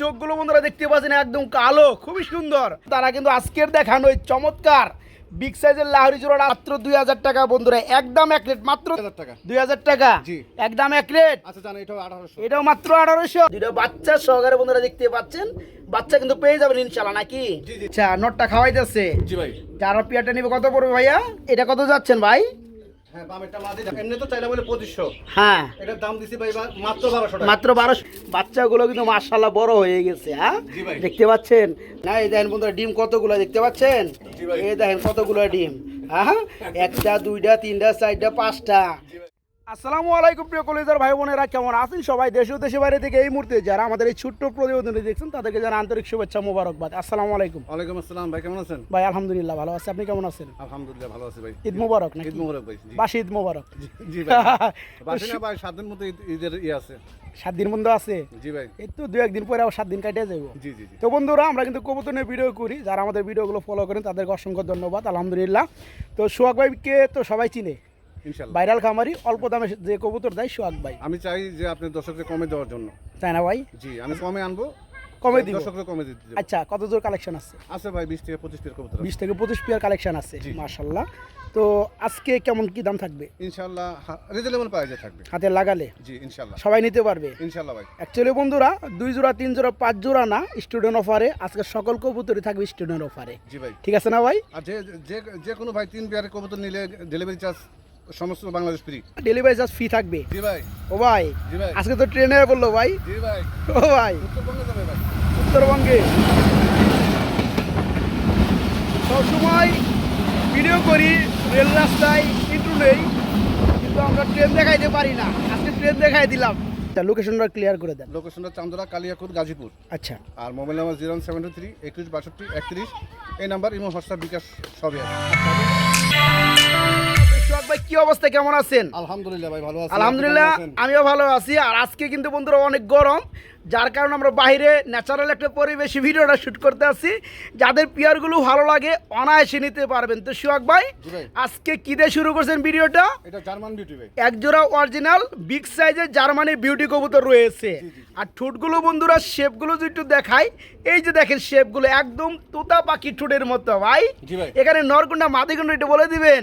চোখগুলো বন্ধুরা দেখতে পাচ্ছেন একদম কালো খুবই সুন্দর। তারা কিন্তু আজকের দেখানো এই চমৎকার বিগ সাইজের লাহরি জোড়া মাত্র দুই হাজার টাকা বন্ধুরা। একদম এক রেট মাত্র টাকা। দুই হাজার টাকা? একদম এক রেট? আচ্ছা এটাও মাত্র আঠারোশো? দুটো বাচ্চা সহকারে বন্ধুরা দেখতে পাচ্ছেন। বাচ্চা কিন্তু পেয়ে যাবেন ইনশাল্লাহ নাকি। আচ্ছা নোটটা খাওয়াইতেছে। জি ভাই। চার পিয়াটা নিবে কত পড়বে ভাইয়া? এটা কত যাচ্ছেন ভাই? হ্যাঁ বামেরটা মাঝে এমনি তো চাইলে বলে পঁচিশশো। হ্যাঁ। এটার দাম দিছি ভাই মাত্র টাকা। মাত্র বাচ্চাগুলো কিন্তু বড় হয়ে গেছে হ্যাঁ? দেখতে পাচ্ছেন? না এই দেখেন বন্ধুরা ডিম কতগুলো দেখতে পাচ্ছেন? এই দেখেন কতগুলো ডিম হ্যাঁ? একটা দুইটা তিনটা চারটা পাঁচটা। আসসালামু আলাইকুম প্রিয় কলেজার ভাই বোনেরা কেমন আছেন সবাই? দেশ ও দেশে বাইরে থেকে এই মুহূর্তে যারা আমাদের এই ছোট্ট প্রতিবেদনটি দেখছেন তাদেরকে যারা আন্তরিক শুভেচ্ছা মোবারকবাদ। আসসালামু আলাইকুম। ওয়ালাইকুম আসসালাম ভাই কেমন আছেন? ভাই আলহামদুলিল্লাহ ভালো আছে। আপনি কেমন আছেন? আলহামদুলিল্লাহ ভালো আছি ভাই। ঈদ মোবারক নাকি? ঈদ মোবারক ভাই। বাসি ঈদ মোবারক। জি ভাই। বাসি না ভাই সাত দিন মতো ঈদের ইয়ে আছে। সাত দিন বন্ধ আছে? জি ভাই। এই তো দু একদিন পরে আবার সাত দিন কাটিয়ে যাব জি জি তো বন্ধুরা আমরা কিন্তু কবুতর নিয়ে ভিডিও করি। যারা আমাদের ভিডিওগুলো ফলো করেন তাদেরকে অসংখ্য ধন্যবাদ আলহামদুলিল্লাহ। তো সোহাগ ভাইকে তো সবাই চিনে। ভাইরাল খামারি অল্প দামে যে কবুতর দেয় সোহাগ ভাই। আমি চাই যে আপনি দর্শককে কমে দেওয়ার জন্য। তাই না ভাই? জি আমি কমে আনব। কমে দিব। দর্শককে কমে দিতে দেবো। আচ্ছা কত জোর কালেকশন আছে? আছে ভাই বিশ থেকে পঁচিশ পিস কবুতর আছে। বিশ থেকে পঁচিশ পেয়ার কালেকশন আছে জি। মার্শাল্লাহ তো আজকে কেমন কি দাম থাকবে? ইনশাল্লাহ রিজনেবল প্রাইসে থাকবে। হাতে লাগালে? জি ইনশাল্লাহ। সবাই নিতে পারবে? ইনশাল্লাহ ভাই। অ্যাকচুয়ালি বন্ধুরা দুই জোড়া তিন জোড়া পাঁচ জোড়া না স্টুডেন্ট অফারে আজকে সকল কবুতরই থাকবে স্টুডেন্ট অফারে জি ভাই। ঠিক আছে না ভাই? আর যে যে যে কোনো ভাই তিন পেয়ারের কবুতর নিলে ডেলিভারি চার্জ সমস্ত Bangladesh free delivery charge fee থাকবে। জি ভাই। ও ভাই জি ভাই। আজকে তো ট্রেনে বলল ভাই। জি ভাই। ও ভাই। উত্তরবঙ্গে যাবে ভাই। উত্তরবঙ্গে। সবসময় ভিডিও করি রেল রাস্তায় কিন্তু নেই কিন্তু আমরা ট্রেন দেখাইতে পারি না। আজকে ট্রেন দেখাই দিলাম। লোকেশনটা ক্লিয়ার করে দেন। লোকেশনটা চান্দরা কালিয়াকুর গাজীপুর। আচ্ছা। আর mobile number zero seven two three একুশ বাষট্টি একত্রিশ। এই নাম্বার ইমো হোয়াটসঅ্যাপ বিকাশ সবই আছে। সোহাগ ভাই কি অবস্থা? কেমন আছেন? আলহামদুলিল্লাহ ভাই ভালো আছি। আলহামদুলিল্লাহ? আমিও ভালো আছি। আর আজকে কিন্তু বন্ধুরা অনেক গরম যার কারণে আমরা বাইরে ন্যাচারাল একটা পরিবেশে ভিডিওটা শুট করতে আসি যাদের পিয়ারগুলো ভালো লাগে অনায়াসে নিতে পারবেন। তো সোহাগ ভাই ভাই। আজকে কি দিয়ে শুরু করছেন ভিডিওটা? এটা জার্মান বিউটি ভাই। একজোড়া অরিজিনাল বিগ সাইজের জার্মানি বিউটি কবুতর রয়েছে। আর ঠোঁটগুলো বন্ধুরা শেপগুলো যদি একটু দেখাই এই যে দেখেন শেপগুলো একদম তোতা পাখি ঠোঁটের মতো। ভাই এখানে নরকুন্ডা মাদিকুন্ডা একটু বলে দিবেন?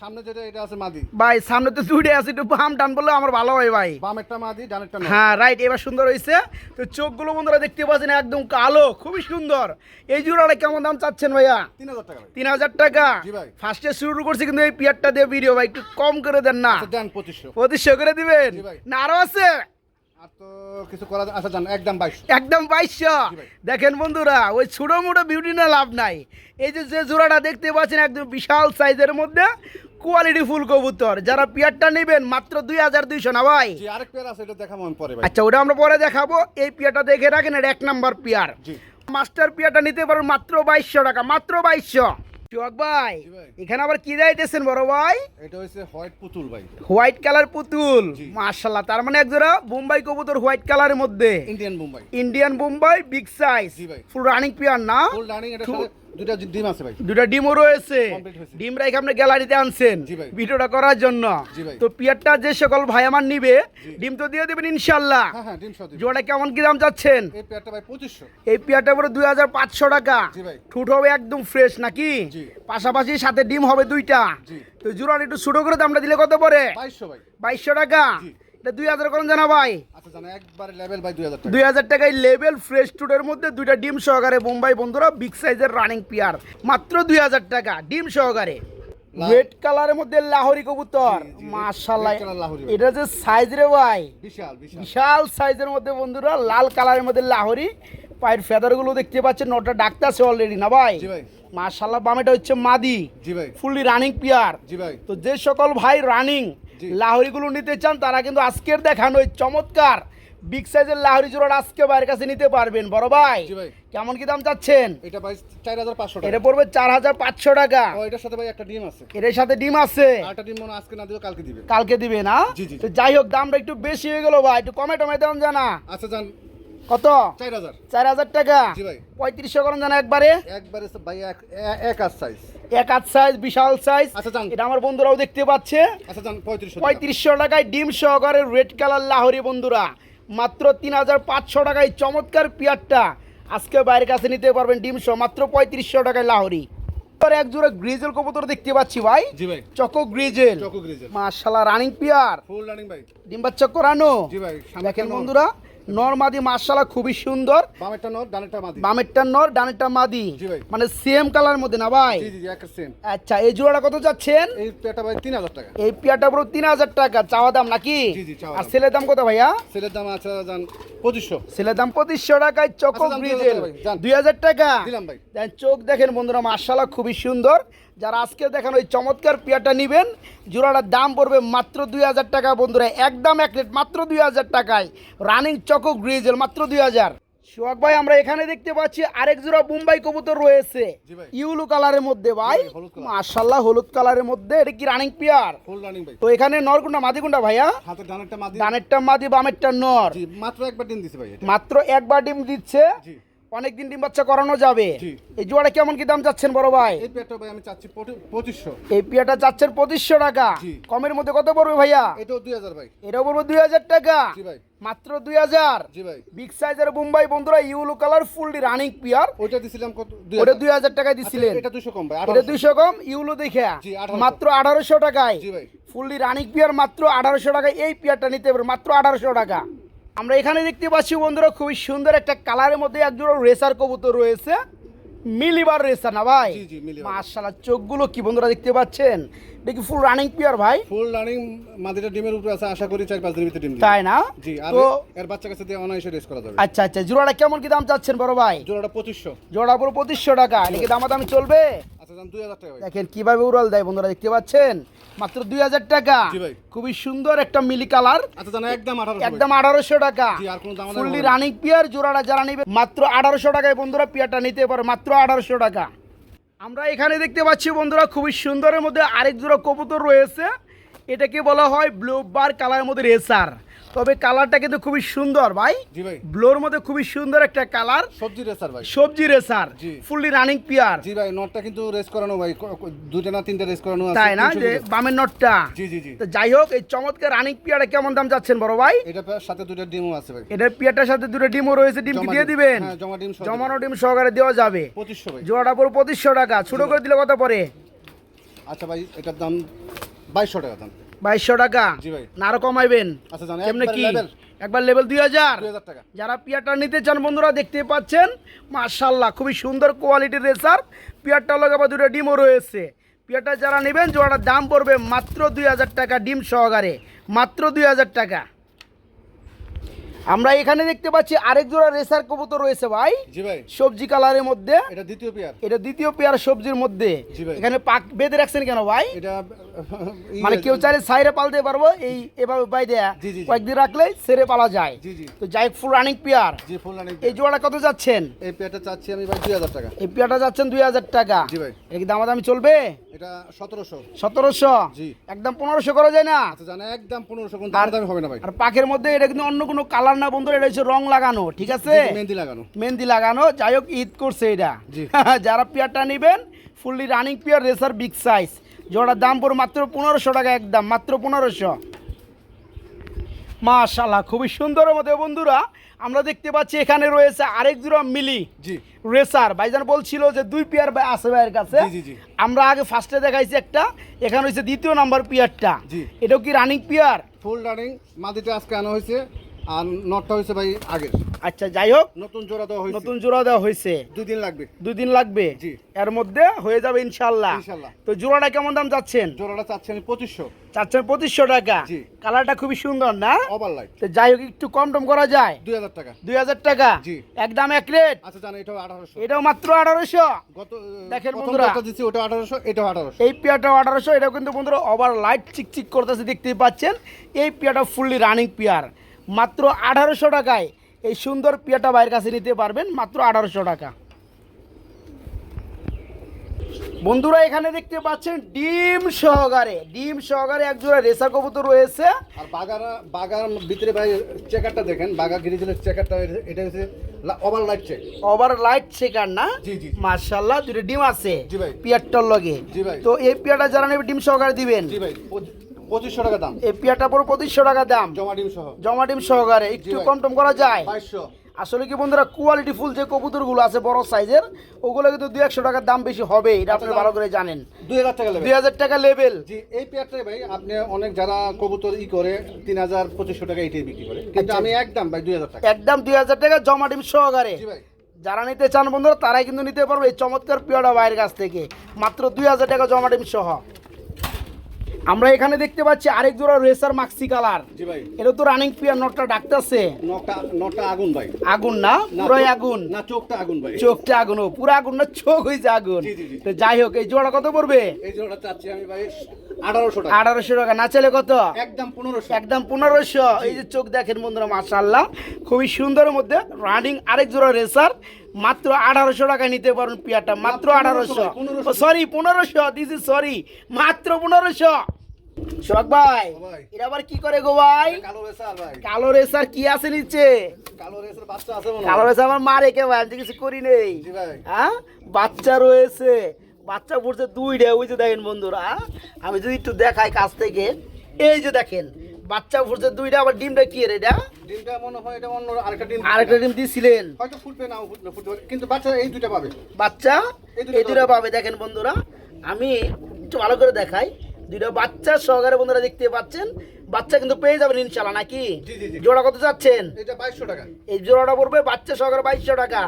সামনে যেটা এটা আছে মাদি। ভাই সামনে তো দুইটাই আছে একটু বাম টান বললে আমার ভালো হয় ভাই। বাম একটা মাদি ডান একটা হ্যাঁ রাইট এবার সুন্দর হয়েছে তো চোখগুলো বন্ধুরা দেখতে পাচ্ছেন একদম কালো খুবই সুন্দর। এই জোড়াটা কেমন দাম চাচ্ছেন ভাইয়া? তিন হাজার টাকা তিন হাজার টাকা? ফার্স্টে শুরু করছি কিন্তু এই পিয়ারটা দিয়ে ভিডিও ভাই একটু কম করে দেন না। আচ্ছা, পঁচিশশো। পঁচিশশো করে দিবেন? না আরও আছে? আচ্ছা একদম বাইশশো। দেখেন বন্ধুরা ওই ছোটো মোটো বিউটি না লাভ নাই। এই যে যে জোড়াটা দেখতে পাচ্ছেন একদম বিশাল সাইজের মধ্যে কোয়ালিটি ফুল কবুতর। যারা পিয়ারটা নেবেন মাত্র দুই হাজার দুইশো না ভাই? জি আরেক পেয়ার আছে এটা দেখাবো পরে আচ্ছা ওটা আমরা পরে দেখাবো। এই পিয়ারটা দেখে রাখেন এটা এক নাম্বার পিয়ার। মাস্টার পিয়ারটা নিতে পারবেন মাত্র বাইশশো টাকা মাত্র বাইশশো। চুয়াক ভাই এখানে আবার কি যাইতেছেন বড় ভাই? এটা হচ্ছে হোয়াইট পুতুল ভাই। হোয়াইট কালার পুতুল জি। মার্শাল্লাহ তার মানে একজোড়া বোম্বাই কবুতর হোয়াইট কালারের মধ্যে। Indian Bombay. Indian Bombay big size full running pair না? ফুল রানিং এটা দুইটা ডিম আছে ভাই। দুটা ডিমও রয়েছে। ডিম রেখে আপনি গ্যালারিতে আনছেন। ভিডিওটা করার জন্য। তো পিয়ারটা যে সকল ভাই আমার নিবে ডিম তো দিয়ে দেবেন হ্যাঁ হ্যাঁ। জোড়া কেমন কি দাম চাচ্ছেন? এই পেয়ারটা ভাই পঁচিশশো। এই পিয়ারটা পুরো দুই হাজার পাঁচশো টাকা। জি ঠুট হবে একদম ফ্রেশ নাকি? পাশাপাশি সাথে ডিম হবে দুইটা। তো জোড়াটা একটু ছোট করে দামটা দিলে কত পরে বাইশশো ভাই। বাইশশো টাকা? এটা দুই হাজার করেন জানা ভাই? দুই হাজার টাকায় লেভেল ফ্রেশ টুডের মধ্যে দুইটা ডিম সহকারে বোম্বাই বন্ধুরা বিগ সাইজের রানিং পিয়ার মাত্র দুই হাজার টাকা ডিম সহকারে। রেড কালারের মধ্যে লাহোরি কবুতর। এটা যে সাইজ রে ভাই। বিশাল সাইজের মধ্যে বন্ধুরা লাল কালারের মধ্যে লাহোরি। পায়ের ফেদারগুলো দেখতে পাচ্ছেন নটা ডাকতেছে অলরেডি না ভাই? মাশাল্লাহ বামেটা হচ্ছে মাদি। জি ভাই। ফুললি রানিং পিয়ার জি ভাই। তো যে সকল ভাই রানিং। লাহরিগুলো নিতে চান তারা কিন্তু আজকের দেখানো ওই চমৎকার বিগ সাইজের লাহরি জোড়াটা আজকে বাইরের কাছে নিতে পারবেন। বড় ভাই। কেমন কি দাম চাচ্ছেন? এটা ভাই চার হাজার পাঁচশো টাকা। এটা পড়বে চার হাজার পাঁচশো টাকা। ও এটার সাথে ভাই একটা ডিম আছে। এর সাথে ডিম আছে। একটা ডিম মনে আজকে না দিও কালকে দিবে। কালকে দিবে না। তো যাই হোক দামটা একটু বেশি হয়ে গেল ভাই একটু কমে টমে দেন জানা। আচ্ছা জান কত? চার হাজার। চার হাজার টাকা। জি ভাই। পঁয়ত্রিশশো করেন জানা একবারে। একবারে ভাই এক এক সাইজ এক হাত সাইজ বিশাল সাইজ আচ্ছা। এটা আমার বন্ধুরাও দেখতে পাচ্ছে। আচ্ছা পঁয়ত্রিশশো টাকায় ডিম সহকারে রেড কালার লাহরি বন্ধুরা। মাত্র তিন হাজার পাঁচশো টাকায় চমৎকার পিয়ারটা। আজকে বাইরের কাছে নিতে পারবেন ডিম সহ মাত্র পঁয়ত্রিশশো টাকায় লাহরি। এক জোড়া গ্রিজেল কবুতর দেখতে পাচ্ছি ভাই। জি ভাই। Choco grizzle choco running pair full running ভাই। ডিম বাচ্চা করানো। জি ভাই সামনেরটা দেখেন নর, নরমাদি খুবই সুন্দর। বামেরটা নর ডানেরটা মাদি। বামেরটা নর ডানেরটা মাদি। মানে সেম কালার মধ্যে না ভাই? জি জি জি একটা সেম আচ্ছা এই জোড়াটা কত যাচ্ছেন এই পেটা ভাই তিন হাজার টাকা। এই পিয়াটা পুরো তিন হাজার টাকা চাওয়া দাম নাকি? জি, জি, চাওয়া আর। ছেলের দাম কত ভাইয়া? সেলের দাম আছে যান পঁচিশশো। ছেলের দাম পঁচিশশো টাকায় চকো আচ্ছা, গ্রিজেল টাকা ভাই, যান। দুই হাজার টাকা। দিলাম ভাই। চোখ দেখেন বন্ধুরা মার্শাল্লাহ খুবই সুন্দর। যারা আজকে দেখেন ওই চমৎকার পিয়াটা নিবেন জোড়াটার দাম পড়বে মাত্র দুই হাজার টাকা বন্ধুরা। একদম এক রেট মাত্র দুই হাজার টাকায়। রানিং চকো গ্রিজেল মাত্র দুই হাজার। সোহাগ ভাই আমরা এখানে দেখতে পাচ্ছি আরেক জোড়া মুম্বাই কবুতর রয়েছে। ইউলু কালারের মধ্যে ভাই। জি, হলুদ কালারের মধ্যে। এটা কি রানিং পিয়ার? তো এখানে নরকুন্ডা মাদিকুন্ডা ভাইয়া? হাতের ডানেরটা মাদি। বামেরটা নর। মাত্র একবার দিছে ভাই মাত্র একবার ডিম দিচ্ছে। অনেকদিন ডিম বাচ্চা করানো যাবে। এই জোড়া কেমন কি দাম চাচ্ছেন বড় ভাই? এই পেটা ভাই আমি চাচ্ছি পঁচিশশো। এই পিয়াটা চাচ্ছেন পঁচিশশো টাকা। কমের মধ্যে কত পড়বে ভাইয়া? এটাও দুই হাজার ভাই। এটাও পড়বে দুই হাজার টাকা। জি ভাই। মাত্র দুই হাজার। জি ভাই। বিগ সাইজের মুম্বাই বন্ধুরা yellow colour fully running pair ওইটা দিছিলাম কত ওটা। দুই হাজার টাকায় দিছিলেন। আচ্ছা, এটা দুশো কম ভাই এটা। দুইশো কম ইউলো দেখে। জি, 1800 মাত্র আঠারোশো টাকায়। জি ভাই। ফুললি রানিং পিয়ার মাত্র আঠারোশো টাকায়। এই পিয়ারটা নিতে পারবে মাত্র আঠারোশো টাকা। আমরা এখানে দেখতে পাচ্ছি বন্ধুরা খুবই সুন্দর একটা কালারের মধ্যে একজোড়া রেসার কবুতর রয়েছে। মিলিবার রেসার না ভাই? মিলিবার। চোখগুলো কি বন্ধুরা দেখতে পাচ্ছেন? দেখি ফুল রানিং পিয়ার ভাই। ফুল রানিং মাদিটা ডিমের উপরে আছে আশা করি চার পাঁচ দিনের ভিতরে ডিম তাই না? জি আর এর বাচ্চা কাছে দিয়ে অনায়াসে রেস করা যাবে। আচ্ছা আচ্ছা জোড়াটা কেমন কি দাম চাচ্ছেন বড় ভাই? জোড়াটা পঁচিশশো। জোড়া পুরো পঁচিশশো টাকা। এদিকে দামাদামি চলবে? আচ্ছা দাম দুই হাজার টাকা ভাই। দেখেন কীভাবে উড়াল দেয় বন্ধুরা দেখতে পাচ্ছেন? মাত্র দুই হাজার টাকা। খুবই সুন্দর একটা মিলি কালার। আচ্ছা একদম আঠারোশো টাকা। ফুললি রানিং পিয়ার জোড়াটা যারা নিবে মাত্র আঠারোশো টাকায় বন্ধুরা পিয়ারটা নিতে পারে মাত্র আঠারোশো টাকা। আমরা এখানে দেখতে পাচ্ছি বন্ধুরা খুবই সুন্দরের মধ্যে আরেক জোড়া কবুতর রয়েছে। এটাকে বলা হয় ব্লু বার কালারের মধ্যে রেসার। তবে কালারটা কিন্তু খুবই সুন্দর ভাই। ভাই। ব্লোর মধ্যে খুবই সুন্দর একটা কালার। সবজি রেসার ভাই। সবজি রেসার। ফুললি রানিং পিয়ার জি ভাই নটটা কিন্তু রেস করানো ভাই। দুইটা না তিনটা রেস করানো আছে। তাই না? যে বামের নটটা জি জি জি। তো যাই হোক এই চমৎকার রানিং পিয়ারে কেমন দাম যাচ্ছেন বড় ভাই? এটা সাথে দুইটা ডিমও আছে ভাই। এটার পিয়ারটার সাথে দুটো ডিমও রয়েছে। ডিম কি দিয়ে। দিবেন? হ্যাঁ, জমা ডিম জমানো ডিম সহকারে দেওয়া যাবে। পঁচিশশো ভাই। জোড়াটা পুরো পঁচিশশো টাকা। ছোট করে দিলে কত পরে আচ্ছা ভাই এটার দাম বাইশশো টাকা দাম। বাইশশো টাকা। না আরও কমাইবেন। আচ্ছা কেমনে কি? একবার লেভেল দুই হাজার। যারা পিয়ারটা নিতে চান বন্ধুরা দেখতে পাচ্ছেন? মার্শাল্লাহ খুবই সুন্দর কোয়ালিটির রেসার। পিয়ারটা লগে আবার দুটো ডিমও রয়েছে। পিয়ারটা যারা নেবেন জোড়াটার দাম পড়বে মাত্র দুই হাজার টাকা ডিম সহকারে। মাত্র দুই হাজার টাকা। আমরা এখানে দেখতে পাচ্ছি আরেক জোড়া রেসার কবুতর রয়েছে ভাই। জি ভাই। সবজি কালারের মধ্যে। এটা দ্বিতীয় পেয়ার। এটা দ্বিতীয় পেয়ার সবজির মধ্যে। এখানে পাক বেঁধে রাখছেন কেন ভাই? এটা মানে কেউ চাইলে সাইরে পালতে পারব এই এভাবে বাই দেয়া। কয়েকদিন রাখলে সেরে পালা যায়। তো যাই ফুল রানিং পেয়ার। জি ফুল রানিং এই জোড়াটা কত যাচ্ছেন? এই পেয়ারটা চাচ্ছি আমি ভাই দুই হাজার টাকা। এই পেয়ারটা যাচ্ছেন দুই হাজার টাকা। জি ভাই। এটা কি দামাদামি চলবে? এটা সতেরোশো। সতেরোশো? জি। একদম পনেরোশো করা যায় না? আচ্ছা জানা একদম পনেরোশো কোন দাম দামি হবে না ভাই। আর পাখের মধ্যে এটা কিন্তু অন্য কোনো কালার না বন্ধুরা এটা হচ্ছে রং লাগানো ঠিক আছে? মেহেন্দি লাগানো। মেহেন্দি লাগানো যাই হোক ঈদ করছে এটা। যারা পেয়ারটা নেবেন fully running pair racer big size জোড়ার দাম পড়ে মাত্র পনেরোশো টাকা একদম মাত্র পনেরোশো। মাশাল্লাহ খুবই সুন্দর মতো বন্ধুরা আমরা দেখতে পাচ্ছি এখানে রয়েছে আরেক জোড়া মিলি জি। রেসার ভাইজান বলছিল যে দুই পেয়ার ভাই আছে ভাইয়ের কাছে। আমরা আগে ফার্স্টে দেখাইছি একটা এখানে হচ্ছে দ্বিতীয় নাম্বার পেয়ারটা। জি। এটাও কি রানিং পেয়ার? ফুল রানিং মাদিটা আজকে আনা হয়েছে। আর নটটা হয়েছে ভাই আগের। আচ্ছা যাই হোক নতুন জোড়া দেওয়া হয়েছে। নতুন জোড়া দেওয়া হয়েছে। দুই দিন লাগবে। দুই দিন লাগবে? জি। এর মধ্যে হয়ে যাবে ইনশাল্লাহ। ইনশাল্লাহ। তো জোড়াটা কেমন দাম যাচ্ছেন জোড়াটা চাচ্ছি আমি পঁচিশশো। চাচ্ছেন পঁচিশশো টাকা। জি। কালারটা খুবই সুন্দর না? ওভার লাইট তো যাই হোক একটু কম টম করা যায়। দুই হাজার টাকা। দুই হাজার টাকা? জি। একদম এক রেট? আচ্ছা জানা এটাও আঠারোশো। এটাও মাত্র আঠারোশো। গত দেখেন বন্ধুরা। দিচ্ছি ওটা আঠারোশো এটাও আঠারোশো। এই পেয়ারটা আঠারোশো এটাও কিন্তু বন্ধুরা ওভার লাইট চিকচিক করতেছে দেখতেই পাচ্ছেন। এই পেয়ারটা ফুললি রানিং পেয়ার। মাত্র আঠারোশো টাকায় এই সুন্দর পেয়ারটা বাইরের কাছে নিতে পারবেন মাত্র আঠারোশো টাকা। বন্ধুরা এখানে দেখতে পাচ্ছেন ডিম সহকারে ডিম সহকারে এক জোড়া রেসার কবুতর রয়েছে। আর বাগারা বাগার ভিতরে ভাই চেকারটা দেখেন বাগা গিরিজেলের চেকারটা এটা হচ্ছে over light check over light শেখার না? জি, জি। মার্শাল্লাহ দুটো ডিম আছে জি ভাই। পিয়ারটার লগে। জি ভাই। তো এই পিয়ারটা যারা নেবে ডিম সহকারে দিবেন। জি ভাই। পঁচিশশো টাকা দাম। এই পেয়ারটা পুরো পঁচিশশো টাকা দাম। জমা ডিম সহ। জমা ডিম সহকারে একটু কম টম করা যায়? বাইশশো। আসলে কি বন্ধুরা কোয়ালিটি ফুল যে কবুতরগুলো আছে বড় সাইজের ওগুলো কিন্তু দুই একশো টাকার দাম বেশি হবে এটা আপনি ভালো করে জানেন। দুই হাজার টাকা দুই হাজার টাকা লেভেল জি এই পেয়ারটাই ভাই আপনি অনেক যারা কবুতর ই করে তিন হাজার পঁচিশশো টাকা এইটাই বিক্রি করে। কিন্তু আচ্ছা। আমি একদম ভাই দুই হাজার টাকা। একদম দুই হাজার টাকা জমা ডিম সহকারে। জি ভাই। যারা নিতে চান বন্ধুরা তারাই কিন্তু নিতে পারবে এই চমৎকার পিয়াটা ভাইয়ের কাছ থেকে। মাত্র দুই হাজার টাকা জমা ডিম সহ। আমরা এখানে দেখতে পাচ্ছি আরেক জোড়া রেসার মাক্সি কালার জি ভাই। এটা তো রানিং পিয়ার নটটা ডাকতেছে। নটা নটা আগুন ভাই। আগুন না? পুরাই আগুন? না চোখটা আগুন ভাই। চোখটা আগুন পুরো আগুন না চোখ হয়েছে আগুন। তো যাই হোক এই জোড়া কত পড়বে? এই জোড়া চাচ্ছি আমি ভাই আঠারোশো টাকা। আঠারোশো টাকা না চলে কত? একদম পনেরোশো। একদম পনেরোশো। এই যে চোখ দেখেন বন্ধুরা মাশাল্লাহ খুবই সুন্দরের মধ্যে রানিং আরেক জোড়া রেসার মাত্র আঠারোশো টাকায় নিতে পারেন পিয়ারটা মাত্র আঠারোশো। 1500 1500 সরি পনেরোশো দিস ইজ সরি মাত্র পনেরোশো। শোক ভাই এটা আবার কি করে গো ভাই? কালো রেসার কি আছে নিচে? কালো রেসার মনে আমার মারে কে ভাই? আমি কিছু করি নেই। হ্যাঁ? বাচ্চা রয়েছে। বাচ্চা পড়ছে দুইটা ওই যে দেখেন বন্ধুরা? আমি যদি একটু দেখাই কাছ থেকে এই যে দেখেন বাচ্চা পড়ছে দুইটা আবার ডিমটা কি এর এটা? ডিমটা মনে হয় এটা অন্য আরেকটা ডিম আরেকটা ডিম দিছিলেন। হয়তো ফুটবে নাও ফুটবে ফুটবে কিন্তু বাচ্চা এই দুইটা পাবে। বাচ্চা? এই দুটো পাবে। দেখেন বন্ধুরা। আমি একটু ভালো করে দেখাই। দুইটা বাচ্চা সহকারে বন্ধুরা দেখতে পাচ্ছেন। বাচ্চা কিন্তু পেয়ে যাবেন ইনশাল্লাহ নাকি। জোড়া কত যাচ্ছেন এটা বাইশশো টাকা। এই জোড়াটা পড়বে বাচ্চা সহকারে বাইশশো টাকা।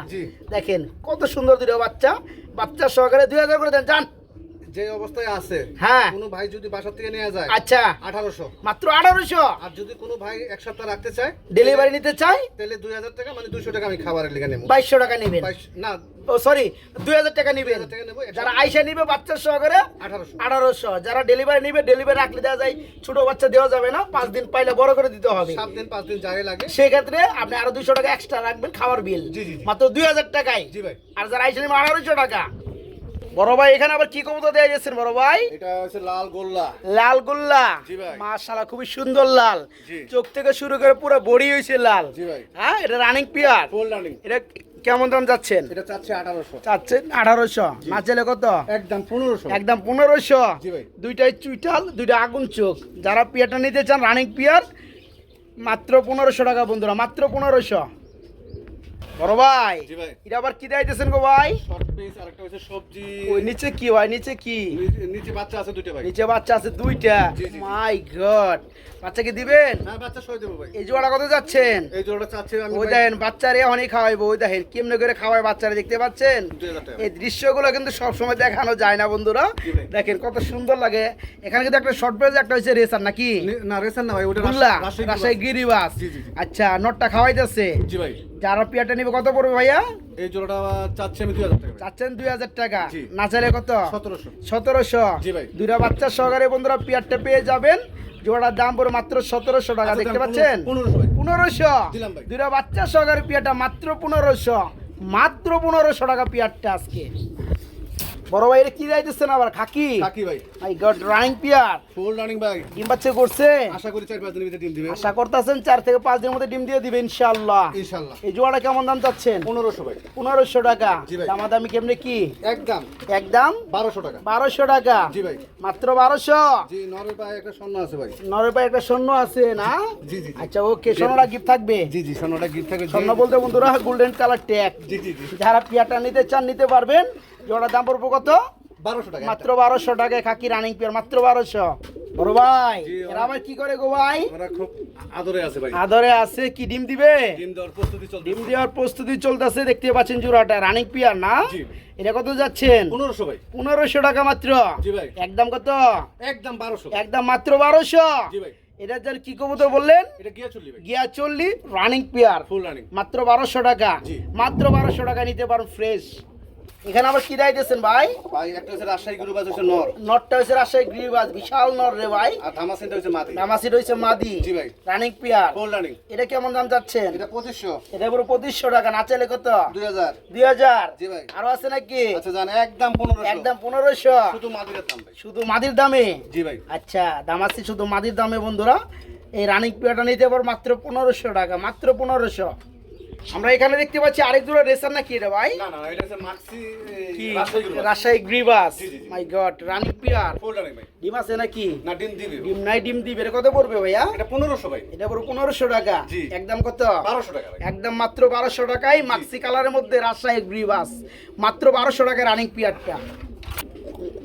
দেখেন কত সুন্দর দুটো বাচ্চা। বাচ্চা সহকারে দুই হাজার করে দেন যান। যে অবস্থায় আছে হ্যাঁ। কোনো ভাই যদি বাসা থেকে নেওয়া যায় আচ্ছা। আঠারোশো। মাত্র আঠারোশো? আর যদি কোনো ভাই এক সপ্তাহ রাখতে চায় ডেলিভারি নিতে চাই তাহলে দুই হাজার টাকা মানে দুইশো টাকা আমি খাবারের লেগে নেব। বাইশশো টাকা নেবেন। না। ও সরি দুই হাজার টাকা নেবেন। 2000 টাকা নেব, যারা আইসা নিবে বাচ্চা সহকারে আঠারোশো। আঠারোশো। যারা ডেলিভারি নিবে ডেলিভারি রাখলে দেওয়া যায় ছোট বাচ্চা দেওয়া যাবে না পাঁচ দিন পাইলে বড় করে দিতে হবে। সাত দিন পাঁচ দিন যাই লাগে। সেক্ষেত্রে আপনি আরও দুইশো টাকা এক্সট্রা রাখবেন খাবার বিল। মাত্র দুই হাজার টাকায়। জি ভাই। আর যারা আইসা নিবে আঠারোশো টাকা। বড় ভাই এখানে আবার কি কবুতর দেওয়া যাচ্ছেন বড় ভাই? এটা হচ্ছে লাল গোল্লা। লাল গোল্লা। মাশাআল্লাহ খুবই সুন্দর লাল। চোখ থেকে শুরু করে পুরো বডি হয়েছে লাল। হ্যাঁ এটা রানিং পিয়ার ফুল রানিং এটা কেমন দাম যাচ্ছেন? এটা চাচ্ছে আঠারোশো। চাচ্ছেন আঠারোশো। না কত? একদম পনেরোশো। একদম পনেরোশো। দুইটাই চুইটাল দুইটা আগুন চোখ। যারা পিয়ারটা নিতে চান রানিং পিয়ার মাত্র পনেরোশো টাকা বন্ধুরা মাত্র পনেরোশো। বড় ভাই জি ভাই। এটা আবার কি দিতেছেন গো ভাই? শর্ট পিস আর হচ্ছে সবজি। ওই নিচে কি ভাই নিচে কি? নিচে- বাচ্চা আছে দুটো ভাই। নিচে বাচ্চা আছে দুইটা। মাই গড দিবেন? হ্যাঁ বাচ্চা সই দেবো ভাই। এই জোড়া কত যাচ্ছেন? এই জোড়াটা চাচ্ছে আমি ওই দেখেন বাচ্চারে অনেক খাওয়াইবো ওই দেখেন কেমনে করে খাওয়াই বাচ্চারা দেখতে পাচ্ছেন? এই দৃশ্যগুলো কিন্তু সবসময় দেখানো যায় না বন্ধুরা। দেখেন কত সুন্দর লাগে। এখানে কিন্তু একটা শর্ট প্রাইজ একটা হচ্ছে রেসার নাকি? না রেসার না ভাই ওটা গিরিবাস। আচ্ছা নটটা খাওয়াইতেছে। জি ভাই। যারা পিয়াটা নিবে কত পড়বে ভাইয়া? এই জোড়াটা চাচ্ছি আমি দুই হাজার টাকা। চাচ্ছেন দুই হাজার টাকা। না চাইলে কত? সতেরোশো। সতেরোশো। দুইটা বাচ্চা সহকারে বন্ধুরা পেয়ারটা পেয়ে যাবেন। জোড়ার দাম পড়ে মাত্র সতেরোশো টাকা। আচ্ছা, দেখতে পাচ্ছেন? পনেরোশো। দুইটা বাচ্চা সহকারে পেয়ারটা মাত্র পনেরোশো। মাত্র পনেরোশো টাকা পেয়ারটা আজকে। বড় ভাই এটা কি যাইতেছেন আবার? খাকি? কাকি ভাই। My god running pair full running ভাই ডিম বাচ্চা করছে? আশা করি চার পাঁচ দিনের ভিতরে ডিম দিবে। আশা করতেছেন চার থেকে পাঁচ দিনের মধ্যে ডিম দিয়ে দিবে ইনশাল্লাহ ইনশাল্লাহ এই জোড়াটা কেমন দাম চাচ্ছেন? পনেরোশো ভাই। পনেরোশো টাকা। জি ভাই। দামাদামি কেমনে কি? একদম। একদম? বারোশো টাকা। বারোশো টাকা? জি ভাই। মাত্র বারোশো? জি নরের পায়ে একটা স্বর্ণ আছে ভাই। নরের পায়ে একটা স্বর্ণ আছে না? জি, জি। আচ্ছা ওকে স্বর্ণটা গিফট থাকবে? জি জি স্বর্ণটা গিফট থাকে স্বর্ণ বলতে বন্ধুরা গোল্ডেন কালার ট্যাগ জি জি। যারা পিয়াটা নিতে চান নিতে পারবেন। জোড়ার দাম পড়ব কত? বারোশো টাকা মাত্র বারোশো টাকায় খাকি রানিং পিয়ার মাত্র বারোশো। বড় ভাই এরা কি করে গো ভাই? খুব আদরে আছে ভাই। আদরে আছে কি ডিম দিবে? ডিম দেওয়ার প্রস্তুতি চলছে ডিম দেওয়ার প্রস্তুতি চলতেছে দেখতে পাচ্ছেন জোড়াটা রানিং পিয়ার না? এটা কত যাচ্ছেন? পনেরোশো ভাই। পনেরোশো টাকা মাত্র। জি ভাই। একদম কত? একদম বারোশো। একদম মাত্র বারোশো। জি ভাই। এটা যার কি কবুতর বললেন? গিয়া চললি চল্লি রানিং পেয়ার ফুল রানিং মাত্র বারোশো টাকা। মাত্র বারোশো টাকা নিতে পারেন ফ্রেশ এখানে আবার কি দিতেছেন ভাই? ভাই একটা হচ্ছে রাজশাহী গুরু বাজ হচ্ছে নর। নটটা হচ্ছে রাজশাহী গিরিবাজ বিশাল নট রে ভাই। আর ধামাসিনটা হচ্ছে মাদি। নামাসি রয়েছে মাদি। জি ভাই। রানিং পেয়ার ফুল রানিং এটা কেমন দাম যাচ্ছেন এটা পঁচিশশো। এটা পুরো পঁচিশশো টাকা না চাইলে কত? দুই হাজার। দুই হাজার। জি ভাই। আরও আছে নাকি? আচ্ছা জান একদম পনেরোশো। একদম পনেরোশো। শুধু মাদির দাম ভাই। শুধু মাদির দামে? জি ভাই। আচ্ছা দামাসি শুধু মাদির দামে বন্ধুরা। এই রানিং পেয়ারটা নিতে পারো মাত্র পনেরোশো টাকা মাত্র পনেরোশো। আমরা এখানে দেখতে পাচ্ছি আরেক জোড়া রেসার নাকি এটা ভাই? না না এটা হচ্ছে মাক্সি কি? রাজশাহী গরু। রাজশাহী গ্রিবাস। মাই গড রানি পিয়ার ভাই ডিম আছে নাকি? না ডিম দিবি ডিম নাই ডিম দিবে। এটা কত পড়বে ভাইয়া? এটা পনেরোশো ভাই। এটা পুরো পনেরোশো টাকা। জি। একদম কত? বারোশো টাকা একদম মাত্র বারোশো টাকায় মাক্সি কালারের মধ্যে রাজশাহী গ্রিবাস মাত্র বারোশো টাকা রানিং পিয়ারটা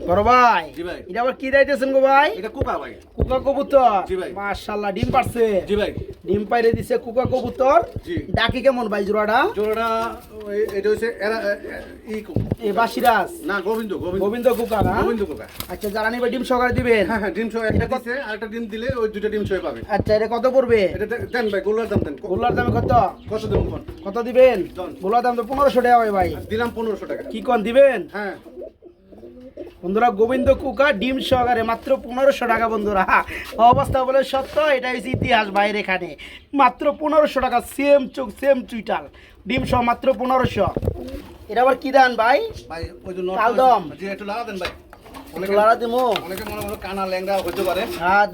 বড় ভাই এটা আবার কি গো ভাই? এটা ভাই। কুকা কবুতর? জি মাশাআল্লাহ ডিম পারছে। জি ভাই। ডিম পাইরে দিছে কুকা কবুতর। জি। ডাকি কেমন ভাই জোড়াটা? জোড়াটা এটা হচ্ছে এরা এ- বাসিরাজ? না গোবিন্দ গোবিন্দ। গোবিন্দ কুকা না? গোবিন্দ কুকা। আচ্ছা যারা নিবে ডিম সহকারে দিবেন? হ্যাঁ হ্যাঁ ডিম একটা ডিম দিলে ওই দুটো ডিম পাবে। আচ্ছা এটা কত পড়বে? এটা দেন ভাই গোলার দাম দেন। গোলার দামে কত? কত? কত দিবেন। গোলার দাম তো পনেরোশো টাকা হয় ভাই। দিলাম পনেরোশো টাকা। কি কোন দিবেন? হ্যাঁ। বন্ধুরা গোবিন্দ কুকা ডিম সহকারে মাত্র পনেরোশো টাকা বন্ধুরা। অবস্থা বলে সত্য এটা হচ্ছে ইতিহাস বাইরে এখানে। মাত্র পনেরোশো টাকা সেম চোখ সেম চুইটাল। ডিম সহ মাত্র পনেরোশো। এটা আবার কি দেন ভাই? কালদম। ভাই। অনেকে মনে কানা ল্যাংড়া হতে পারে।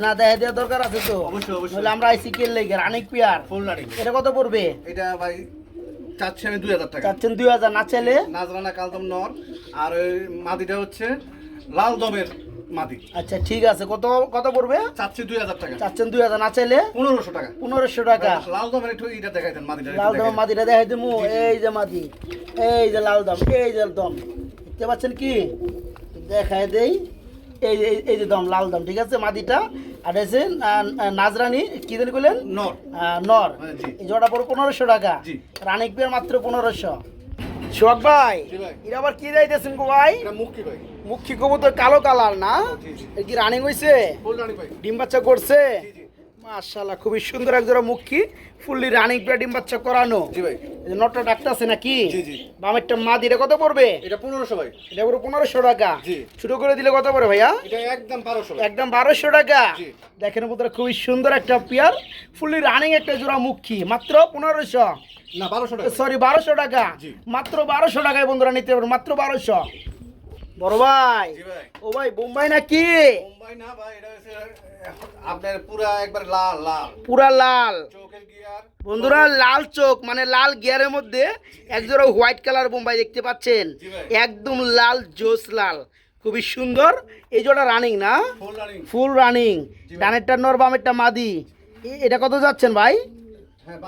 না দেয় দেওয়া দরকার আছে তো। অবশ্যই, অবশ্যই। আমরা আইসি কেল লেগে রানিক পিয়ার। ফুল এটা কত পড়বে? এটা ভাই চাচ্ছি আমি দুই হাজার টাকা। চাচ্ছেন দুই হাজার না চাইলে? নাজরানা কালদম নর আর ওই মাদিটা হচ্ছে লাল দমের মাদি। আচ্ছা ঠিক আছে। কত কত পড়বে? চাচ্ছি দুই হাজার টাকা। চাচ্ছেন দুই হাজার না চাইলে? পনেরোশো টাকা। পনেরোশো টাকা। লাল দমের একটু এটা দেখাই দেন মাদিটা লাল দম মাদিটা দেখাই দিমু। এই যে মাদি এই যে লাল দম এই যে দম। দেখতে পাচ্ছেন কি? দেখাই দেই। এই এই যে দম লাল দম ঠিক আছে? মাদিটা আর এসে নাজরানি কি জানি কইলেন? নর। নর। হ্যাঁ, এই জোড়া পড়ো পনেরোশো টাকা। রানিক বিয়ার মাত্র পনেরোশো। সোহাগ ভাই এটা আবার কি যাইতেছেন গো ভাই? মুখ কবুতর কালো কালার না? কি রানিং ভাই। ডিম বাচ্চা করছে? মাশাআল্লাহ খুবই সুন্দর এক জোড়া মুখী ফুললি রানিং ডিম বাচ্চা করানো। জি ভাই। এই নটটা ডাক্তার আছে নাকি? জি, জি। বামেরটা মা দিলে কত পড়বে? এটা পনেরোশো ভাই। এটা পুরো পনেরোশো টাকা। জি। ছোট করে দিলে কত পড়ে ভাইয়া? এটা একদম বারোশো একদম বারোশো টাকা। জি। দেখেন বন্ধুরা খুবই সুন্দর একটা পেয়ার ফুললি রানিং একটা জোড়া মুখী। মাত্র পনেরোশো। না বারোশো টাকা। সরি বারোশো টাকা। জি। মাত্র বারোশো টাকায় বন্ধুরা নিতে পারবেন মাত্র বারোশো। বড় ভাই। ও ভাই বোম্বাই নাকি? না ভাই এটা আপনার পুরা একবার লাল লাল। পুরা লাল। বন্ধুরা লাল চোখ মানে লাল গিয়ারের মধ্যে একজোড়া হোয়াইট কালার বোম্বাই দেখতে পাচ্ছেন। একদম লাল জোস লাল। খুবই সুন্দর। এই জোড়া রানিং না? Full running. ডানেরটা নর বামেরটা মাদি। এটা কত যাচ্ছেন ভাই? হ্যাঁ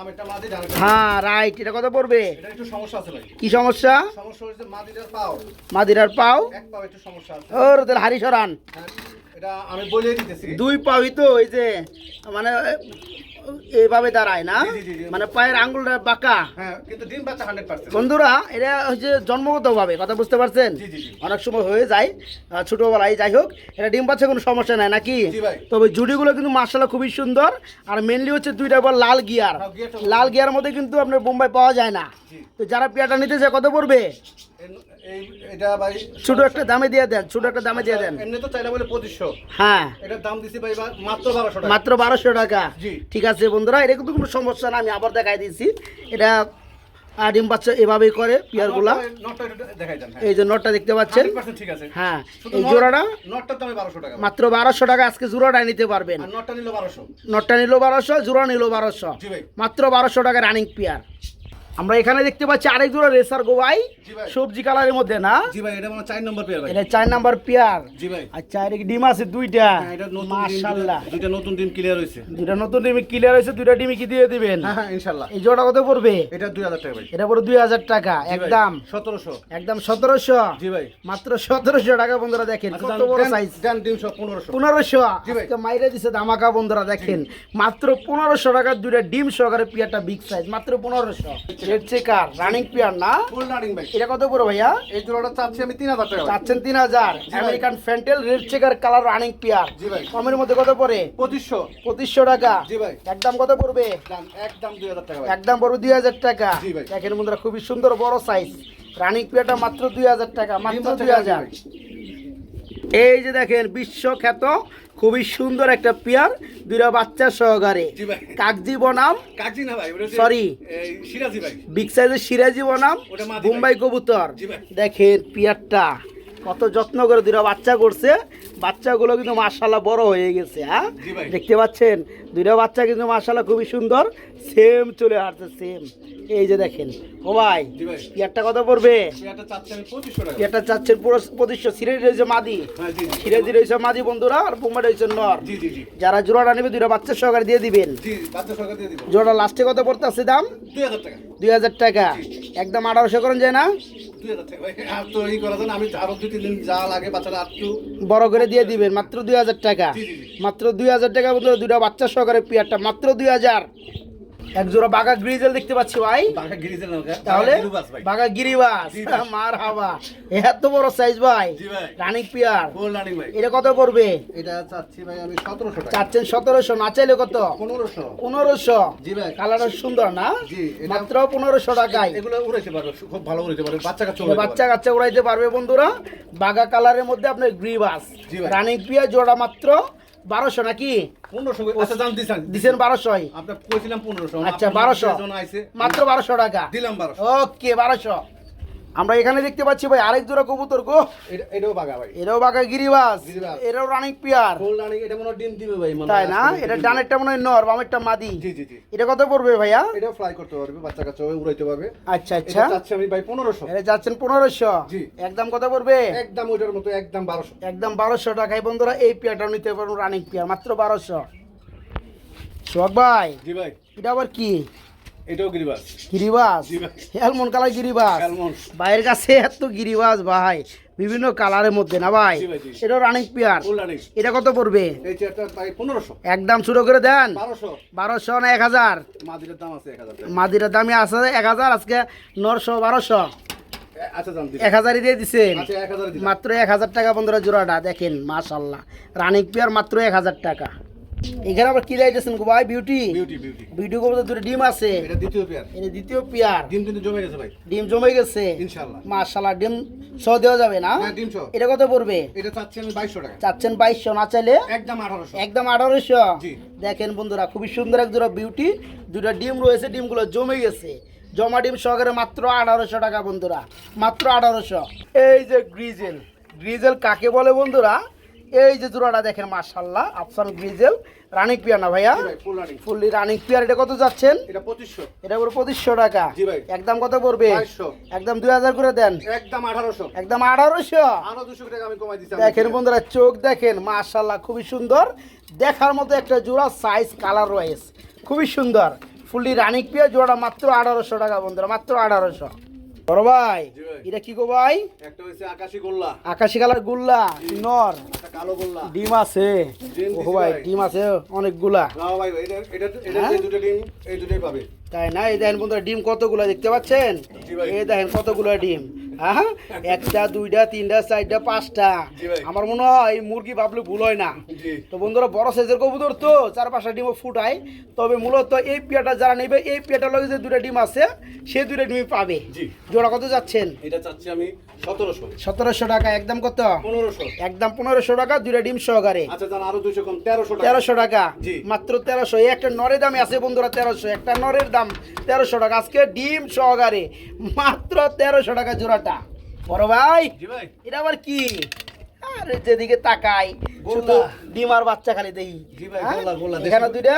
জানেন হ্যাঁ রাইট এটা কত পড়বে? এটা একটু সমস্যা আছে ভাই কি সমস্যা? মাদির মাদিরার পাও? ওর তাহলে হারি সরান। হ্যাঁ, দুই পাওই তো এই যে মানে এইভাবে দাঁড়ায় না। মানে পায়ের আঙ্গুলটা বাঁকা। হ্যাঁ বন্ধুরা এটা হচ্ছে জন্মগত ভাবে কথা বুঝতে পারছেন। অনেক সময় হয়ে যায় ছোটবেলায় যাই হোক এটা ডিম পাচ্ছে কোনো সমস্যা নাই নাকি? তবে জুডিগুলো কিন্তু মার্শাল্লাহ খুবই সুন্দর আর মেনলি হচ্ছে দুইটা বল লাল গিয়ার। হ্যাঁ, লাল গিয়ার মধ্যে কিন্তু আপনার বোম্বাই পাওয়া যায় না। তো যারা পেয়ারটা নিতে চায় কত পড়বে? এটা ভাই ছোট একটা দামে দিয়ে দেন ছোট একটা দামে দিয়ে দেন। এমনি তো চাইলে বলে পঁচিশশো। হ্যাঁ। এটার দাম দিছি ভাই মাত্র বারোশো টাকা। মাত্র বারোশো টাকা। জি। ঠিক আছে বন্ধুরা এটা কিন্তু কোনো সমস্যা না আমি আবার দেখাই দিচ্ছি এটা আহ, ডিম বাচ্চা এভাবেই করে পিয়ারগুলা। হ্যাঁ। এই যে নটটা দেখতে পাচ্ছেন। 100% ঠিক আছে। হ্যাঁ এই জোড়াটা মাত্র বারোশো টাকা আজকে জোড়াটা নিতে পারবেন। নটটা নিল বারোশো। নটটা নিল বারোশো জোড়া নিল বারোশো। মাত্র বারোশো টাকা রানিং পিয়ার আমরা এখানে দেখতে পাচ্ছি আরেক জোড়া রেসার জি ভাই। সবজি কালারের মধ্যে না? জি ভাই এটা মানে চার নম্বর পেয়ার ভাই। এটা চার নাম্বার পিয়ার। জি ভাই। আচ্ছা এর ডিম আছে দুইটা। হ্যাঁ এটা নতুন ডিম দুইটা- নতুন ডিম ক্লিয়ার হয়েছে। দুইটা নতুন ডিম ক্লিয়ার হয়েছে দুইটা ডিমই কি দিয়ে দিবেন? হ্যাঁ হ্যাঁ ইনশাল্লাহ এই জোড়া কত পড়বে? এটা দুই হাজার টাকা ভাই। এটা দুই হাজার টাকা একদম। সতেরোশো। একদম সতেরোশো। জি ভাই। মাত্র সতেরোশো টাকা বন্ধুরা দেখেন আচ্ছা, কত বড় সাইজ দেন ডিম সব পনেরোশো। পনেরোশো। জি ভাই। আজকে মাইরে দিছে ধামাকা বন্ধুরা দেখেন। মাত্র পনেরোশো টাকা দুইটা ডিম সহকারে পিয়ারটা বিগ সাইজ মাত্র পনেরোশো। রেড চেকার রানিং পেয়ার না? এটা কত ভাইয়া? এই আমি 3000 টাকা। চাচ্ছেন 3000 American red checker colour running pair মধ্যে কত পড়ে? টাকা। একদম কত পড়বে? একদম টাকা খুবই সুন্দর বড় সাইজ রানিং পেয়ারটা মাত্র 2000 টাকা মাত্র 2000 এই যে দেখেন বিশ্বখ্যাত খুবই সুন্দর একটা পিয়ার দুইটা বাচ্চা সহকারে। কাকজি বনাম সরি বিগ সাইজের সিরাজি বনাম মুম্বাই কবুতর। দেখেন পিয়ারটা। কত যত্ন করে দুটো বাচ্চা করছে। বাচ্চাগুলো কিন্তু মার্শাল্লাহ বড় হয়ে গেছে হ্যাঁ? দেখতে পাচ্ছেন? দুইটা বাচ্চা কিন্তু মার্শাল্লাহ খুবই সুন্দর। সেম চলে আসছে সেম এই যে দেখেন। ও ভাই। একটা কথা পড়বে? পঁচিশশো চাচ্ছেন পুরো প্রতিষ্ঠা সিরেজ রয়েছে মাদি। হ্যাঁ সিরেজি রয়েছে মাদি বন্ধুরা আর বোম্বা রয়েছে নর। যারা জোড়াটা নেবে দুইটা বাচ্চা সহকারে দিয়ে দিবেন। জি বাচ্চা সরকার দিয়ে দিব। জোড়া লাস্টে কত পড়তে আছে দাম? দুই হাজার টাকা। দুই হাজার টাকা। একদম আঠারোশো করেন যায় না? বড় করে দিয়ে দিবেন মাত্র দুই হাজার টাকা। মাত্র দুই হাজার টাকা বন্ধুরা দুইটা বাচ্চা সহকারে পিয়ারটা মাত্র দুই হাজার। এক জোড়া বাঘা গ্রিজেল দেখতে পাচ্ছি ভাই। তাহলে বাঘা গিরিবাস। মার হাবা। এত বড় সাইজ ভাই। রানিক পিয়ার গোল রানিং ভাই। এটা কত পড়বে? এটা চাচ্ছি ভাই আমি সতেরোশো চাচ্ছেন সতেরোশো না চাইলে কত? পনেরোশো। পনেরোশো। জি ভাই। কালারটা সুন্দর না? মাত্র পনেরোশো টাকায়। এগুলো উড়াইতে পারবে খুব ভালো উড়াইতে পারবে বাচ্চা কাচ্চা উড়াইতে বাচ্চা কাচ্চা উড়াইতে পারবে বন্ধুরা। বাঘা কালারের মধ্যে আপনার গ্রিবাস। রানিক পিয়া জোড়া মাত্র বারোশো নাকি? পনেরোশো আচ্ছা দাম দিছেন। দিছেন বারোশোই আপনার কইছিলাম পনেরোশো। আচ্ছা বারোশো। মাত্র বারোশো টাকা। দিলাম বারোশো। ওকে বারোশো। আমরা এখানে দেখতে পাচ্ছি ভাই আরেক জোড়া কবুতর গো। এটাও বাঘা ভাই। এটাও বাঘা গিরিবাস। এটাও রানিক পিয়ার। এটা মনে ডিম দিবে ভাই মনে তাই না? এটা। ডানেরটা মনে হয় নর বামেরটা মাদি। জি জি জি। এটা কত পড়বে ভাইয়া? এটাও ফ্লাই করতে পারবে বাচ্চা কাচ্চা উড়াইতে পারবে। আচ্ছা এটা আচ্ছা। চাচ্ছি আমি ভাই পনেরোশো। এটা যাচ্ছেন পনেরোশো। জি। একদম কত পড়বে? একদম ওইটার মতো একদম বারোশো। একদম বারোশো টাকায় বন্ধুরা এই পেয়ারটাও নিতে পারব রানিং পেয়ার মাত্র বারোশো। সোহাগ ভাই জি ভাই। এটা আবার কি? এটাও গিরিবাস। হেলমন কালার গিরিবাস? অ্যালমন্ড ভাইয়ের কাছে এত গিরিবাস ভাই বিভিন্ন কালারের মধ্যে না ভাই? রানিং পেয়ার এটা কত পড়বে? একদম করে দেন। বারোশো। না এক হাজার? মাদিরের দাম আছে এক হাজার আজকে নশো বারোশো। আচ্ছা এক হাজারই দিয়ে দিচ্ছেন আচ্ছা মাত্র এক হাজার টাকা বন্ধুরা জোড়াটা দেখেন মাশাল্লাহ। রানিং পেয়ার মাত্র এক হাজার টাকা। এখানে আবার কি লাইটেছেন গো ভাই? বিউটি? Beauty beauty. দুটো ডিম আছে। এটা দ্বিতীয় পেয়ার। এটা দ্বিতীয় পেয়ার। ডিম কিন্তু জমে গেছে ভাই। ডিম জমে গেছে। ইনশাল্লাহ মাশাল্লাহ ডিম সহ দেওয়া যাবে না? হ্যাঁ ডিম সহ। এটা কত পড়বে? এটা চাচ্ছি আমি বাইশশো টাকা। চাচ্ছেন বাইশশো না চাইলে একদম আঠারোশো। একদম আঠারোশো। জি। দেখেন বন্ধুরা খুবই সুন্দর এক জোড়া বিউটি। দুটো ডিম রয়েছে ডিমগুলো জমে গেছে। জমা ডিম সহকারে মাত্র আঠারোশো টাকা বন্ধুরা। মাত্র আঠারোশো। এই যে গ্রিজেল। গ্রিজেল কাকে বলে বন্ধুরা? এই যে জোড়াটা দেখেন মার্শাল্লাহ আফসান গ্রিজেল রানিক পিয়া না ভাইয়া? ফুললি রানিক পিয়ার এটা কত যাচ্ছেন? এটা পঁচিশশো। এটা পুরো পঁচিশশো টাকা। একদম কত পড়বে? একদম দুই হাজার করে দেন। একদম আঠারোশো। একদম আঠারোশো। দেখেন বন্ধুরা চোখ দেখেন মাশাল্লাহ খুবই সুন্দর। দেখার মতো একটা জোড়া সাইজ কালার রয়েছে খুবই সুন্দর। ফুললি রানিক পিয়া জোড়া মাত্র আঠারোশো টাকা বন্ধুরা মাত্র আঠারোশো। বড় ভাই এটা কি গো ভাই? একটা হচ্ছে আকাশি গোল্লা। আকাশি কালার গুল্লা নর। ডিম আছে ডিম ও ভাই। ডিম আছে অনেকগুলা ভাই এটা এটা এটা হ্যাঁ? দুটো ডিম এই দুটোই পাবে তাই না? এই দেখেন বন্ধুরা ডিম কতগুলো দেখতে পাচ্ছেন? এই দেখেন কতগুলো ডিম। হ্যাঁ একটা দুইটা তিনটা চারটা পাঁচটা। আমার মনে হয় মুরগি ভাবলে ভুল হয় না। তো বন্ধুরা বড় সাইজের কবুতর তো চার পাঁচটা ডিমও ফুটায়। তবে মূলত এই পিয়াটা যারা নেবে এই পিয়াটার লগে যে দুটা ডিম আছে সে দুটা ডিমই পাবে। জোড়া কত যাচ্ছেন? এটা চাচ্ছি আমি সতেরোশো। সতেরোশো টাকা। একদম কত? পনেরোশো। একদম পনেরোশো টাকা দুইটা ডিম সহকারে। আচ্ছা আরও দুশো কম তেরোশো টাকা। তেরোশো টাকা। মাত্র তেরোশো। একটা নরের দামে আছে বন্ধুরা তেরোশো। একটা নরের দাম তেরোশো টাকা। আজকে ডিম সহকারে মাত্র তেরোশো টাকা জোড়াটা। বড় ভাই। এটা আবার কি? আরে যেদিকে তাকাই শুধু ডিম আর বাচ্চা খালি দেখি। হ্যাঁ? এখানে দুইটা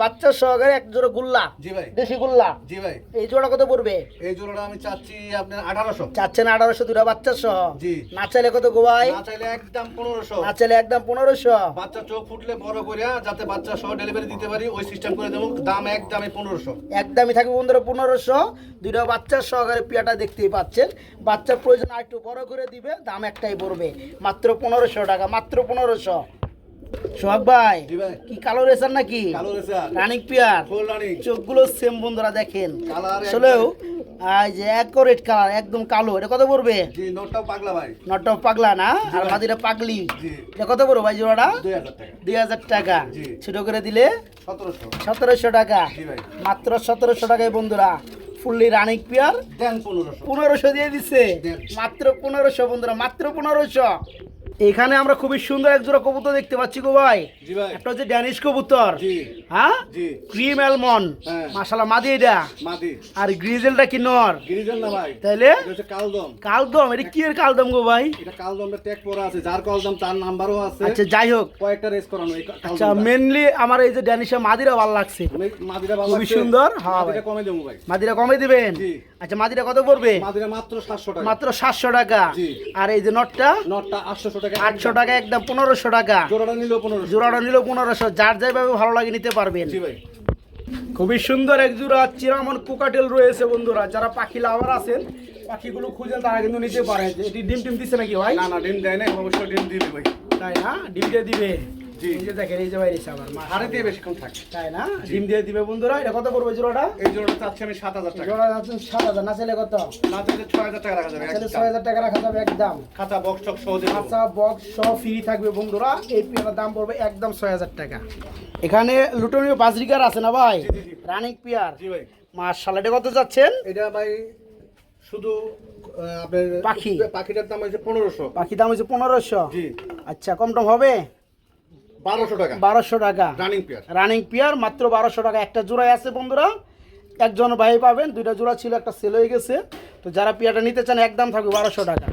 বাচ্চা সহকারে এক জোড়া গুল্লা। জি ভাই। দেশি গুল্লা। জি ভাই। এই জোড়া কত পড়বে? এই জোড়াটা আমি চাচ্ছি আপনার আঠারোশো। চাচ্ছেন আঠারোশো দুটা বাচ্চা সহ। জি। না চাইলে কত গোয়াই না চাইলে একদম পনেরোশো। না চাইলে একদম পনেরোশো। বাচ্চা চোখ ফুটলে বড় করে যাতে বাচ্চা সহ ডেলিভারি দিতে পারি ওই সিস্টেম করে দেবো। দাম একদমই পনেরোশো। একদমই থাকবে বন্ধুরা পনেরোশো। দুইটা বাচ্চার সহকারে পিয়াটা দেখতেই পাচ্ছেন। বাচ্চার প্রয়োজন আর একটু বড় করে দিবে দাম একটাই পড়বে। মাত্র পনেরোশো টাকা মাত্র পনেরোশো। সোহাগ ভাই কি কালো রেসার নাকি? রানিক পিয়ার। চোখগুলো সেম বন্ধুরা দেখেন। আসলেও এই যে অ্যাকোরেট কালার একদম কালো। এটা কত পড়বে? নোটটাও পাগলা না? আর। মাদিরা পাগলি। এটা কত পড়বে ভাই জোড়াটা? দুই হাজার টাকা। ছোট করে দিলে সতেরোশো। টাকা। মাত্র সতেরোশো টাকায় বন্ধুরা। ফুললি রানিক পিয়ার পনেরোশো। দিয়ে দিচ্ছে। মাত্র পনেরোশো বন্ধুরা মাত্র পনেরোশো। এখানে আমরা খুবই সুন্দর এক জোড়া কবুতর দেখতে পাচ্ছি গো ভাই। একটা হচ্ছে ড্যানিশ কবুতর। হ্যাঁ? ক্রিম অ্যালমন হ্যাঁ। মাশাল্লাহ মাদি এটা। আর গ্রিজেলটা কি নর? গিরিজন না ভাই। তাইলে? কালদম। কালদম এটা কি এর কালদম গো ভাই? এটা কালদমটা ট্যাগ পরা আছে যার কালদম তার নাম্বারও আছে। আচ্ছা যাই হোক। কয়েকটা রেস করানো আচ্ছা মেনলি আমার এই যে ড্যানিশের মাদিরা ভালো লাগছে। মাদিরা ভালো খুবই সুন্দর, হ্যাঁ মাদিরা। কমে দেবো ভাই। মাদিরা কমে দিবেন? জি। আচ্ছা মাদিরা কত পড়বে? মাদিরা মাত্র সাতশো টাকা। মাত্র সাতশো টাকা। জি। আর এই যে নটটা? নটটা আটশো টাকা আটশো টাকা একদম পনেরোশো টাকা। জোড়াটা নিলেও পনেরোশো। জোড়াটা নিল পনেরোশো। যার যাইভাবে ভালো লাগে নিতে পারবেন। জি ভাই। খুবই সুন্দর এক জোড়া চিরামন কোকাটেল রয়েছে বন্ধুরা। যারা পাখি লাভার আছেন পাখিগুলো খুঁজেন তারা কিন্তু নিতে পারে। এটি ডিম টিম দিচ্ছে নাকি ভাই? না না ডিম দেয় না অবশ্যই ডিম দিবে ভাই। তাই না? ডিম দিয়ে দিবে। এই যে দেখেন এই যে বাইরে আবার মা হাড়ে দিয়ে বেশিক্ষণ থাকে। তাই না? ডিম দিয়ে দিবে বন্ধুরা এটা কত পড়বে জোড়াটা? এই জোড়াটা চাচ্ছি আমি সাত হাজার টাকা। জোড়া সাত হাজার না ছেলে কত? না চাইলে ছয় হাজার টাকা রাখা যাবে ছেলে ছয় হাজার টাকা রাখা যাবে একদম। খাতা বক্স টক সহজে দেবো। বক্স সহ ফ্রি থাকবে বন্ধুরা এই পেয়ারার দাম পড়বে একদম ছয় হাজার টাকা। এখানে লুটনীয় বাজরিকার আছে না ভাই? জি, জি, জি। Running pair. জি ভাই। মার্শাল এটা কত যাচ্ছেন এটা ভাই শুধু আপনার পাখি। পাখিটার দাম হচ্ছে পনেরোশো। পাখি দাম হচ্ছে পনেরোশো। জি। আচ্ছা কম টম হবে? বারোশো টাকা। বারোশো টাকা। রানিং পেয়ার রানিং পেয়ার মাত্র বারোশো টাকা। একটা জোড়ায় আছে বন্ধুরা। একজন ভাই পাবেন দুইটা জোড়া ছিল একটা সেল হয়ে গেছে। তো যারা পেয়ারটা নিতে চান একদম থাকবে বারোশো টাকা।